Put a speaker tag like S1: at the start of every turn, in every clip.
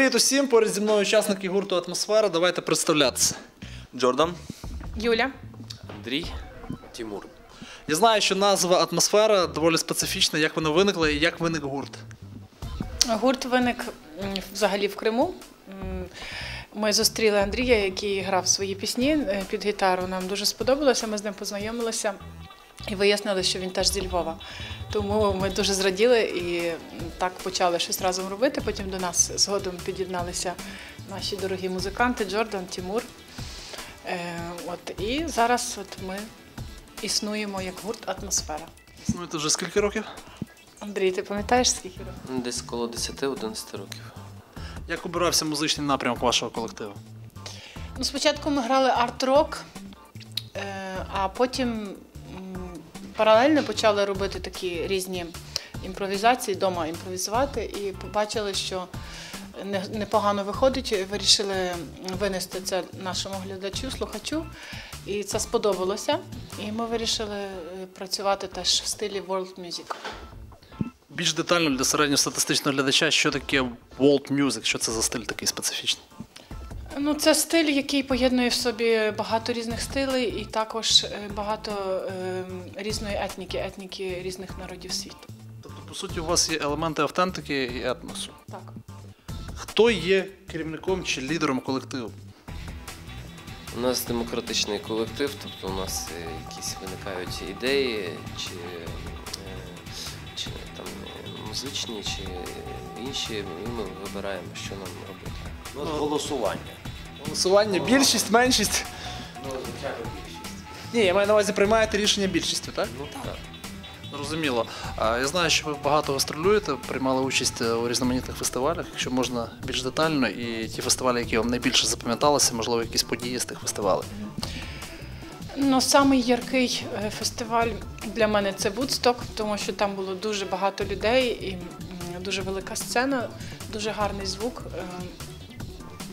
S1: Привіт усім! Поряд зі мною учасники гурту Атмосфера. Давайте представлятися.
S2: Джордан.
S3: Юля.
S2: Андрій. Тимур.
S1: Я знаю, що назва атмосфера доволі специфічна. Як вона виникла і як виник гурт?
S3: Гурт виник взагалі в Криму. Ми зустріли Андрія, який грав свої пісні е, під гітару. Нам дуже сподобалося. Ми з ним познайомилися і вияснили, що він теж зі Львова. Тому ми дуже зраділи і так почали щось разом робити. Потім до нас згодом під'єдналися наші дорогі музиканти Джордан, Тімур. Е, От, і зараз от ми існуємо як гурт Атмосфера.
S1: Існуєте вже скільки років?
S3: Андрій, ти пам'ятаєш скільки років?
S2: Десь коло 10-11 років.
S1: Як обирався музичний напрямок вашого колективу?
S3: Ну, спочатку ми грали арт-рок, е, а потім паралельно почали робити такі різні імпровізації, вдома імпровізувати, і побачили, що непогано виходить. Вирішили винести це нашому глядачу, слухачу. І це сподобалося. І ми вирішили е, працювати теж в стилі world music.
S1: Більш детально для середньостатистичного глядача, що таке world music, що це за стиль такий специфічний?
S3: Ну, це стиль, який поєднує в собі багато різних стилей і також е, багато е, різної етніки, етніки різних народів світу.
S1: Тобто, по суті, у вас є елементи автентики і етносу.
S3: Так.
S1: Хто є керівником чи лідером колективу?
S2: У нас демократичний колектив, тобто у нас е, якісь виникають ідеї, чи, е, чи там музичні, чи інші, і ми вибираємо, що нам робити.
S4: Ну, голосування.
S1: Голосування, більшість, меншість.
S4: Ну, звичайно, більшість.
S1: Ні, я маю на увазі приймаєте рішення більшістю, так?
S2: Ну так.
S1: Зрозуміло. А я знаю, що ви багато гастролюєте, приймали участь е, у різноманітних фестивалях, якщо можна більш детально, і ті фестивалі, які вам найбільше запам'яталися, можливо, якісь події з тих фестивалей.
S3: Ну, самий яркий е, фестиваль для мене це Вудсток, тому що там було дуже багато людей і м, дуже велика сцена, дуже гарний звук. Е,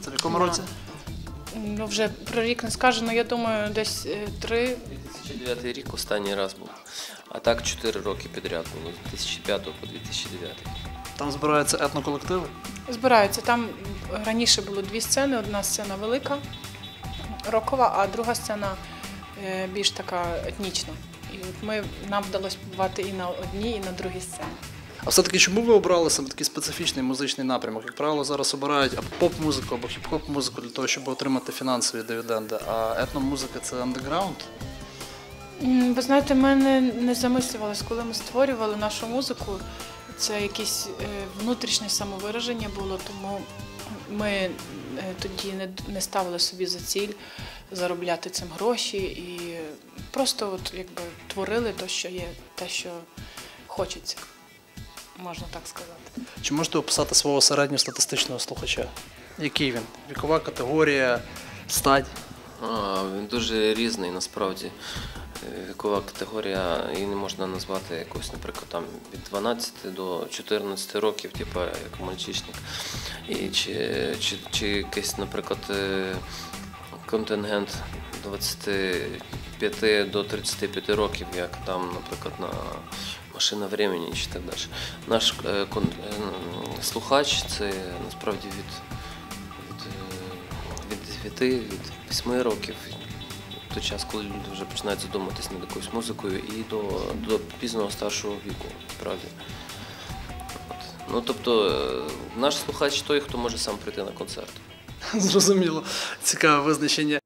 S1: Це в якому році?
S3: Ну, вже про рік не скажу, але я думаю, десь е, три
S2: 2009 рік останній раз був. А так 4 роки підряд було, з 2005 по 2009.
S1: Там збираються етноколективи.
S3: Збираються. Там раніше було дві сцени. Одна сцена велика, рокова, а друга сцена е, більш така етнічна. І от ми, нам вдалося побувати і на одній, і на другій сцені.
S1: А все-таки чому ви обрали саме такий специфічний музичний напрямок? Як правило, зараз обирають поп-музику, або хіп-хоп музику для того, щоб отримати фінансові дивіденди. А етномузика це андеграунд.
S3: Ви знаєте, ми не, не замислювалися, коли ми створювали нашу музику. Це якесь е, внутрішнє самовираження було, тому ми е, тоді не, не ставили собі за ціль заробляти цим гроші і просто от, якби, творили те, що є, те, що хочеться, можна так сказати.
S1: Чи можете описати свого середньостатистичного слухача? Який він? Вікова категорія, стать?
S2: А, він дуже різний насправді. Е, Вікова категорія, її не можна назвати якось, наприклад, там від 12 до 14 років, типу як мальчишник. І чи, чи, чи якийсь, наприклад, е, контингент 25 до 35 років, як там, наприклад, на машина времени чи так далі. Наш кон- е, слухач це насправді від від, е, від 9, від 8 років, той час, коли люди вже починають задуматись над якоюсь музикою, і до, до пізного старшого віку, справді. Ну, тобто, е, наш слухач той, хто може сам прийти на концерт.
S1: Зрозуміло. Цікаве визначення.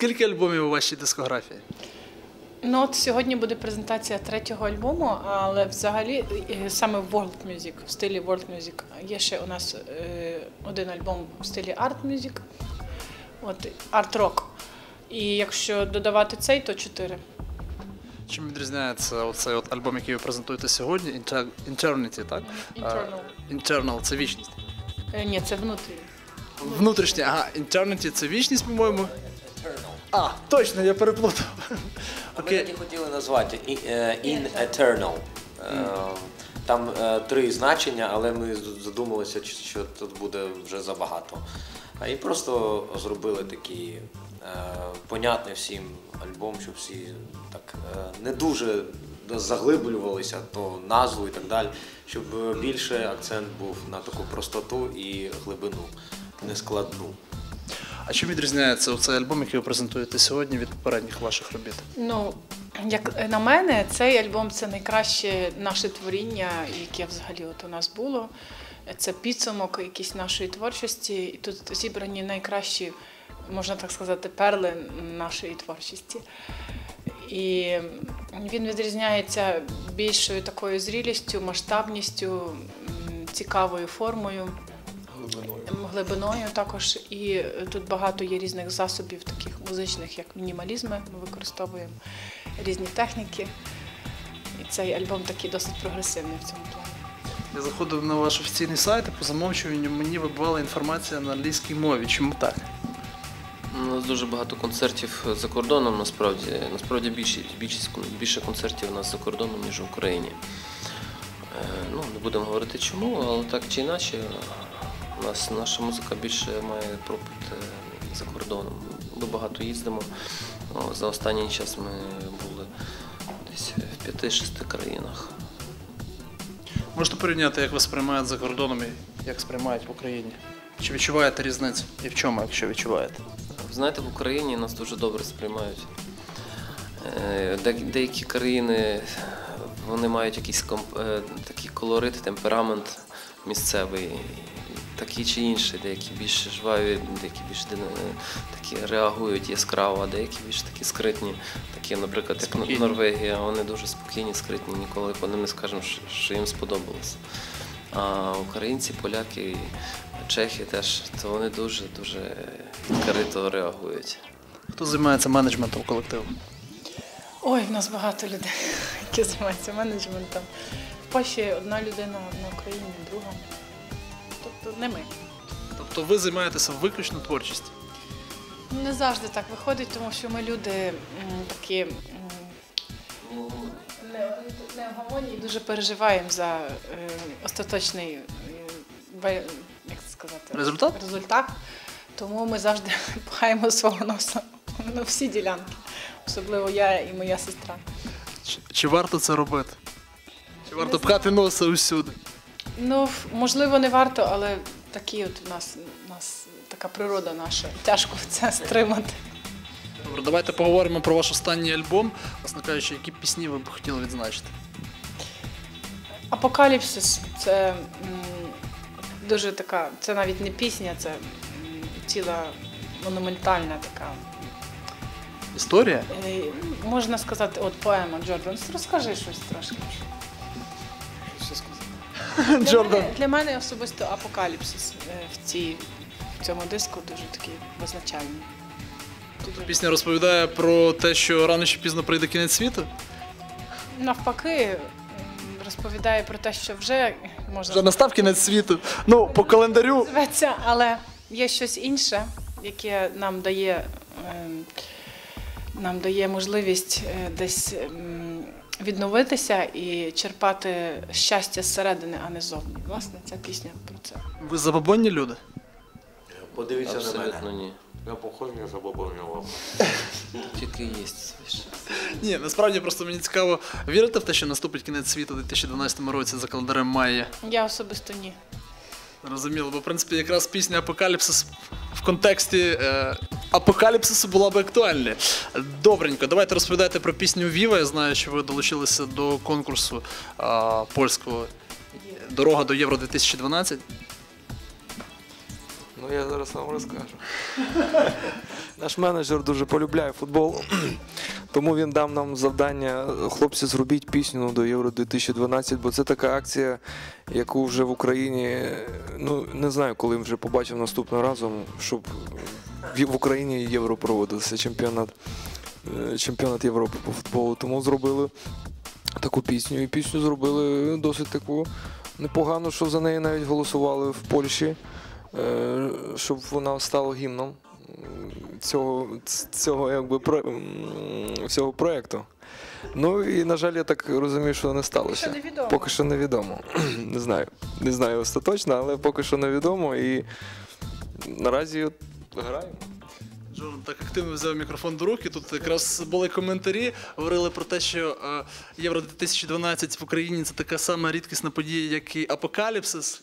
S1: Скільки альбомів у вашій дискографії?
S3: Ну от сьогодні буде презентація третього альбому, але взагалі саме World Music, в стилі World Music. Є ще у нас е, один альбом в стилі Art Music, от Art Rock. І якщо додавати цей, то чотири.
S1: Чим відрізняється оцей от альбом, який ви презентуєте сьогодні? Eternity, так?
S3: Internal.
S1: Internal це вічність.
S3: Е, Ні, це внутрішній.
S1: Внутрішня, ага, Eternity це вічність, по-моєму. А, точно, я переплутав.
S4: Ми
S1: Окей.
S4: так і хотіли назвати «In- е, In Eternal. Е, Там е, три значення, але ми з- задумалися, чи- що тут буде вже забагато. А і просто зробили такий е, понятний всім альбом, щоб всі так е, не дуже заглиблювалися, то назву і так далі, щоб е, більше акцент був на таку простоту і глибину, нескладну.
S1: А чим відрізняється оцей альбом, який ви презентуєте сьогодні від попередніх ваших робіт?
S3: Ну, як на мене, цей альбом це найкраще наше творіння, яке взагалі от у нас було. Це підсумок якийсь нашої творчості, і тут зібрані найкращі, можна так сказати, перли нашої творчості. І він відрізняється більшою такою зрілістю, масштабністю, цікавою формою. Глибиною також, і тут багато є різних засобів, таких музичних, як мінімалізми. Ми використовуємо різні техніки. І цей альбом такий досить прогресивний в цьому плані.
S1: Я заходив на ваш офіційний сайт і по замовчуванню мені вибивала інформація на англійській мові. Чому так?
S2: У нас дуже багато концертів за кордоном, насправді. Насправді більшість, більшість більше концертів у нас за кордоном, ніж в Україні. Е, Ну, не будемо говорити чому, але так чи інакше, у нас наша музика більше має пропит е, за кордоном. Ми багато їздимо. За останній час ми були десь в п'яти-шести країнах.
S1: Можете порівняти, як вас сприймають за кордоном і як сприймають в Україні? Чи відчуваєте різницю? І в чому, якщо відчуваєте?
S2: Ви знаєте, в Україні нас дуже добре сприймають. Е, Деякі країни вони мають якийсь комп- е, такий колорит, темперамент місцевий, такий чи інший, деякі більш жваві, деякі більш такі реагують яскраво, а деякі більш такі скритні, такі, наприклад, як
S1: Спокійні.
S2: Норвегія, вони дуже спокійні, скритні, ніколи по ним не скажемо, що- їм сподобалось. А українці, поляки, чехи теж, то вони дуже дуже відкрито реагують.
S1: Хто займається менеджментом колективу?
S3: Ой, в нас багато людей, які займаються менеджментом. В Польщі одна людина, на Україні друга. Тобто не ми.
S1: Тобто ви займаєтеся виключно творчістю.
S3: Не завжди так виходить, тому що ми люди м, такі м, не, в дуже переживаємо за е, остаточний е, як це сказати,
S1: Результат?
S3: результат. Тому ми завжди пхаємо свого носа на всі ділянки, особливо я і моя сестра.
S1: Чи, чи варто це робити? Чи варто пхати носа усюди?
S3: Ну, можливо, не варто, але такі от у нас, у нас така природа наша. Тяжко це стримати.
S1: Добре, давайте поговоримо про ваш останній альбом. Власне кажучи, які пісні ви б хотіли відзначити?
S3: Апокаліпсис це м, дуже така, це навіть не пісня, це м, ціла монументальна така.
S1: Історія?
S3: е, Можна сказати, от поема Джордан. Розкажи щось трошки.
S1: Джордан.
S3: мене, для мене особисто апокаліпсис е, в, цій, в цьому диску дуже такий визначальний. Дуже-
S1: Пісня розповідає про те, що рано чи пізно прийде кінець світу.
S3: Навпаки, розповідає про те, що вже можна
S1: Вже настав кінець світу. Ну, по календарю.
S3: зветься, але є щось інше, яке нам дає, ем, нам дає можливість е, десь ем, відновитися і черпати щастя зсередини, а не ззовні. Власне, ця пісня про це.
S1: Ви забабонні люди?
S4: Подивіться на
S2: Абсолютно
S4: мене.
S2: ні.
S4: Я похож на забобонював.
S2: Тільки є.
S1: Ні, насправді просто мені цікаво, вірите в те, що наступить кінець світу у 2012 році за календарем Майя?
S3: Я особисто ні.
S1: Зрозуміло, бо в принципі якраз пісня Апокаліпсис в контексті е, апокаліпсису була би актуальна. Добренько, давайте розповідайте про пісню Віва. Я знаю, що ви долучилися до конкурсу е, польського Дорога до Євро 2012.
S5: Я зараз вам розкажу. Наш менеджер дуже полюбляє футбол, тому він дав нам завдання. Хлопці, зробіть пісню до Євро 2012, бо це така акція, яку вже в Україні, ну не знаю, коли вже побачив наступного разу, щоб в Україні євро проводився чемпіонат, е, чемпіонат Європи по футболу. Тому зробили таку пісню. І пісню зробили досить таку непогану, що за неї навіть голосували в Польщі, щоб вона стала гімном цього, цього, якби, про- всього проєкту. Ну і, на жаль, я так розумію, що не сталося.
S3: Поки що невідомо.
S5: Поки що невідомо. Не знаю. Не знаю остаточно, але поки що невідомо. І наразі от граємо.
S1: Джордан так активно взяв мікрофон до руки. Тут якраз були коментарі, говорили про те, що е, Євро 2012 в Україні це така сама рідкісна подія, як і апокаліпсис.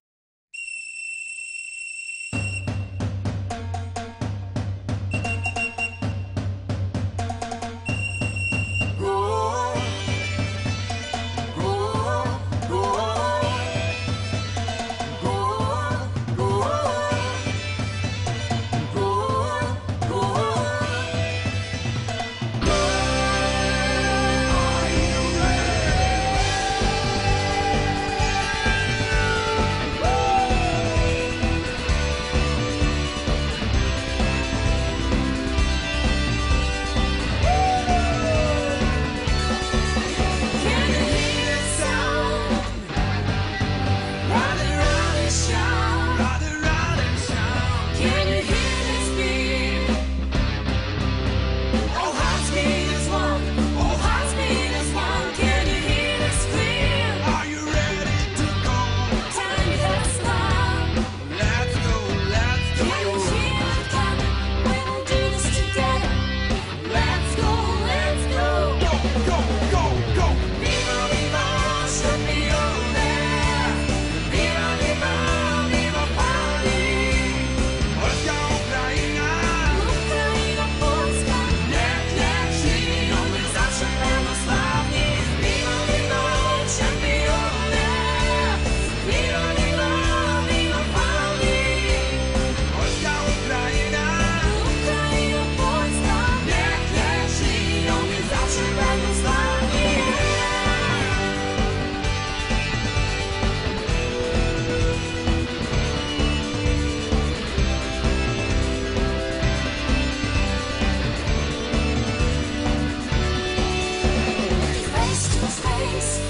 S6: Thanks.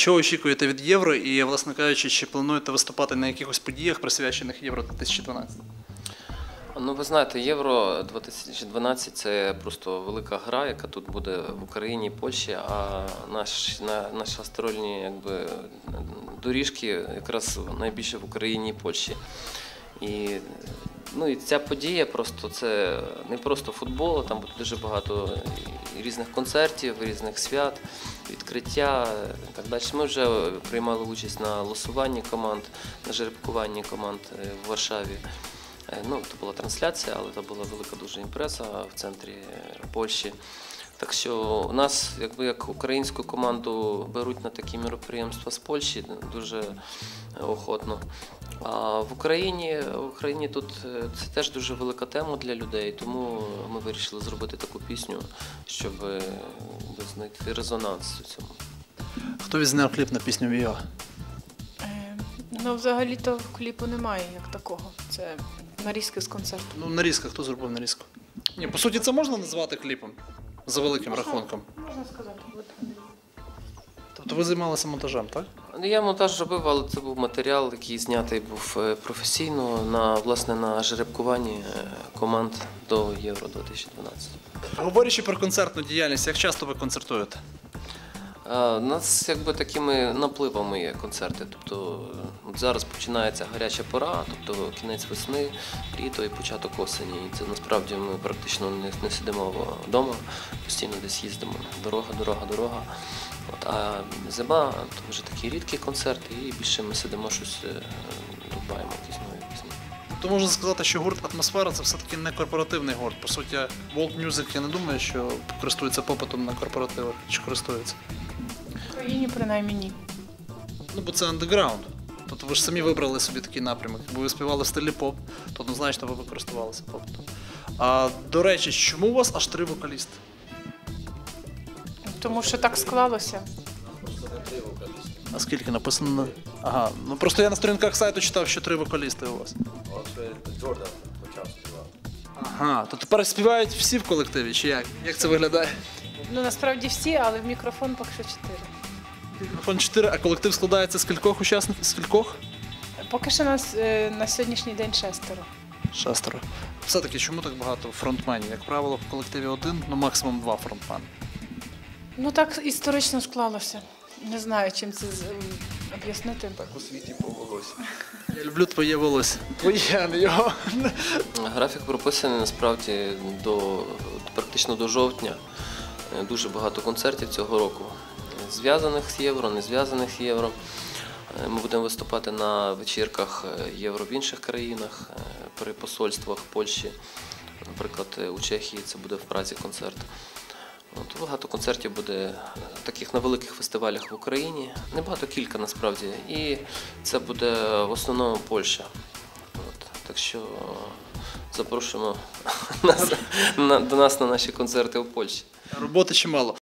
S1: Чого очікуєте від євро? І, власне кажучи, чи плануєте виступати на якихось подіях, присвячених Євро 2012?
S2: Ну, ви знаєте, Євро 2012 це просто велика гра, яка тут буде в Україні Польщі, а наш, на, наші гастрольні якби, доріжки якраз найбільше в Україні і Польщі. І, ну, і ця подія просто це не просто футбол, там буде дуже багато різних концертів, різних свят, відкриття так далі. Ми вже приймали участь на лосуванні команд, на жеребкуванні команд е, в Варшаві. Е, Ну, це була трансляція, але це була велика дуже імпреза в центрі е, Польщі. Так що у нас, якби як українську команду беруть на такі міроприємства з Польщі дуже е, охотно. А в Україні, в Україні тут е, це теж дуже велика тема для людей, тому ми вирішили зробити таку пісню, щоб е, знайти резонанс у цьому.
S1: Хто відзняв кліп на пісню Віва?
S3: Е, Ну, взагалі-то кліпу немає як такого. Це нарізки з концерту.
S1: Ну, нарізка, хто зробив нарізку? Ні, по суті, це можна назвати кліпом за великим рахунком.
S3: Можна сказати, от Андрій.
S1: Тобто ви займалися монтажем, так?
S2: Я монтаж робив, але це був матеріал, який знятий був е, професійно на власне на жеребкуванні е, команд до Євро 2012.
S1: Говорячи про концертну діяльність, як часто ви концертуєте?
S2: У нас якби такими напливами є концерти. Тобто е, от зараз починається гаряча пора, тобто кінець весни, літо і початок осені. І це насправді ми практично не, не сидимо вдома, постійно десь їздимо. Дорога, дорога, дорога. От, а зима то вже такі рідкі концерти, і більше ми сидимо щось е, рубаємо якісь нові пісні.
S1: Тобто можна сказати, що гурт атмосфера це все-таки не корпоративний гурт. По суті, World Music, я не думаю, що користується попитом на корпоративах чи користується.
S3: Україні принаймні ні.
S1: Ну, бо це андеграунд. Тобто ви ж самі вибрали собі такий напрямок. Якби ви співали в стилі поп, то однозначно ви б користувалися попитом. А до речі, чому у вас аж три вокалісти?
S3: Тому що так склалося.
S1: А скільки написано? Ага, ну просто я на сторінках сайту читав, що три вокалісти у вас.
S4: Джордан почав співати.
S1: Ага, то тепер співають всі в колективі, чи як? Як це виглядає?
S3: Ну насправді всі, але в мікрофон поки що чотири.
S1: Мікрофон 4, а колектив складається з кількох учасників? З кількох?
S3: Поки що нас е, на сьогоднішній день шестеро.
S1: Шестеро. Все-таки чому так багато фронтменів? Як правило, в колективі один, ну максимум два фронтмени.
S3: Ну так історично склалося. Не знаю, чим це з- м, об'яснити.
S5: Так у світі повелося.
S1: Я люблю твоє волосся. Твоє, а не його.
S2: Графік прописаний насправді до практично до жовтня. Е, Дуже багато концертів цього року. Зв'язаних з євро, не зв'язаних з євро. Е, Ми будемо виступати на вечірках е, євро в інших країнах, е, при посольствах Польщі. Наприклад, у Чехії це буде в Празі концерт. От, багато концертів буде таких на великих фестивалях в Україні. Небагато кілька насправді. І це буде в основному Польща. От, так що запрошуємо нас, на, до нас на наші концерти в Польщі.
S1: Роботи чимало.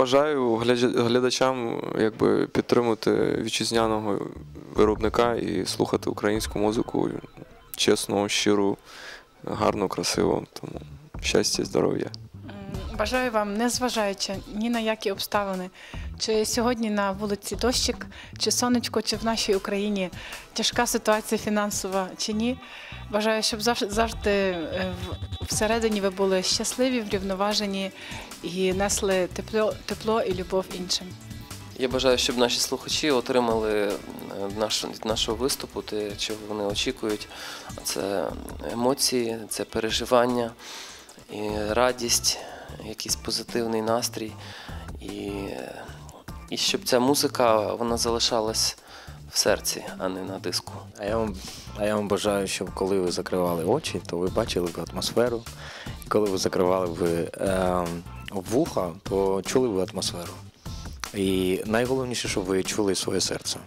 S5: Бажаю глядачам якби, підтримати вітчизняного виробника і слухати українську музику чесно, щиру, гарно, красиво. Тому щастя, здоров'я.
S3: Бажаю вам, незважаючи ні на які обставини, чи сьогодні на вулиці дощик, чи сонечко, чи в нашій Україні тяжка ситуація фінансова чи ні. Бажаю, щоб завжди, е, всередині ви були щасливі, врівноважені і несли тепло, тепло і любов іншим.
S2: Я бажаю, щоб наші слухачі отримали е, наш, нашого виступу те, чого вони очікують. Це емоції, це переживання, і радість, якийсь позитивний настрій. І, і щоб ця музика вона залишалась в серці, а не на диску.
S7: А я вам, а я вам бажаю, щоб коли ви закривали очі, то ви бачили б атмосферу. І коли ви закривали б е, вуха, то чули б атмосферу. І найголовніше, щоб ви чули своє серце.